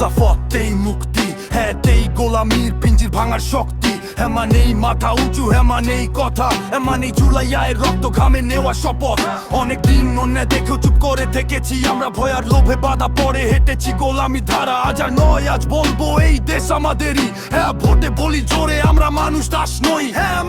মুজাফতেই মুক্তি। হ্যাঁ তেই গোলামির পিঞ্জির ভাঙার শক্তি। হেমা নেই মাথা উঁচু হেমা নেই কথা। হেমা নেই জুলাইয়ায় রক্ত ঘামে নেওয়া শপথ। অনেক দিন অন্যে দেখেও চুপ করে থেকেছি। আমরা ভয়ার লোভে বাধা পড়ে হেঁটেছি গোলামি ধারা। আজ আর নয়, আজ বলব এই দেশ আমাদেরই। হ্যাঁ ভোটে বলি জোরে আমরা মানুষ দাস নই। হ্যাঁ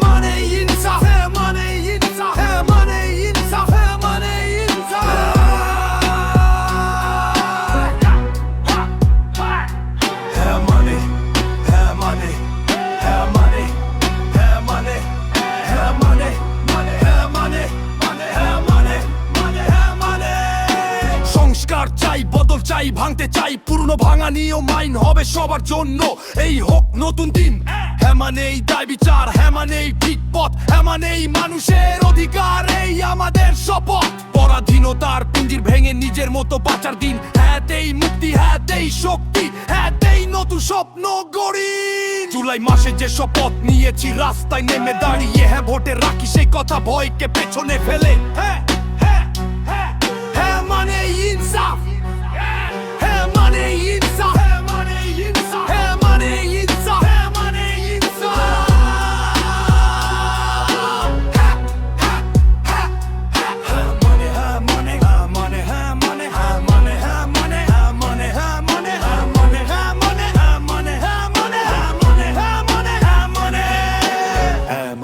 বদল চাই, ভাঙতে চাই, পুরনো ভাঙা নিয়ম আইন হবে সবার জন্য। এই হোক নতুন দিন। হ্যাঁ মানে এই দায় বিচার হ্যাঁ মানে এই ঠিক পথ হ্যাঁ এই মানুষের অধিকার, এই আমাদের শপথ। পরাধীনতার পিঞ্জির ভেঙে নিজের মতো বাঁচার দিন। হ্যাঁ দেই মুক্তি হ্যাঁ দেই শক্তি হ্যাঁ দেই নতুন স্বপ্ন গড়ি। জুলাই মাসে যে শপথ নিয়েছি, রাস্তায় নেমে দাঁড়িয়ে হ্যাঁ ভোটে রাখি, সেই কথা ভয়কে পেছনে ফেলে। হ্যাঁ হ্যাঁ।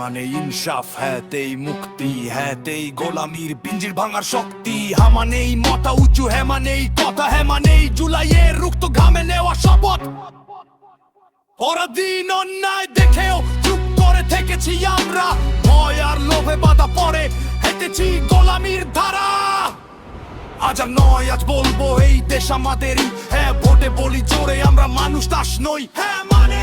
মানে ইনসাফ, হ্যাতেই মুক্তি হ্যাঁ তেই গোলামির পিঞ্জির ভাঙার শক্তি। হ্যাঁ মানেই মাথা উঁচু হ্যাঁ কথা হ্যাঁ মানেই জুলাইয়ের রুক্ত ঘামে নেওয়া শপথ। পরাধীন অন্যায় দেখেও চুপ করে থেকেছি আমরা। ভয় আর লোভে বাধা পড়ে হেঁটেছি গোলামির ধারা। আজ আর নয়, আজ বলব এই দেশ আমাদেরই। হ্যাঁ ভোটে বলি জোরে আমরা মানুষ দাস নই। হ্যাঁ মানে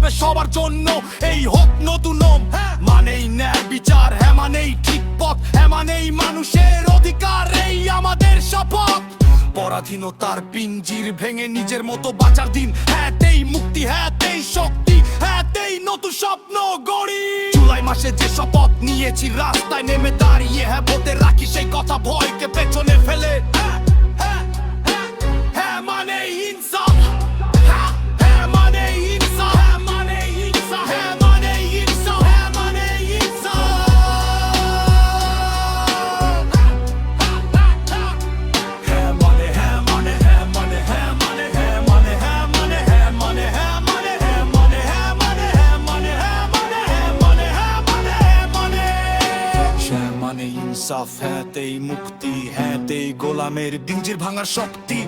হবে সবার জন্য। এই হোক নতুন মানেই ন্যায় বিচার হ্যাঁ মানেই ঠিক পথ হ্যাঁ মানেই মানুষের অধিকার এই আমাদের শপথ। পরাধীনতার পিঞ্জির ভেঙে নিজের মতো বাঁচার দিন। হ্যাঁ তেই মুক্তি হ্যাঁতেই শক্তি হ্যাঁতেই নতুন স্বপ্ন গড়ি। জুলাই মাসে যে শপথ নিয়েছি রাস্তায় নেমে দাঁড়িয়ে হ্যাঁ বলতে রাখি সেই কথা ভয়কে পেছনে ফেলে। হ্যাঁ, ইনসাফ হ্যাতেই মুক্তি হ্যাতেই গোলামের বিঞ্জির ভাঙার শক্তি।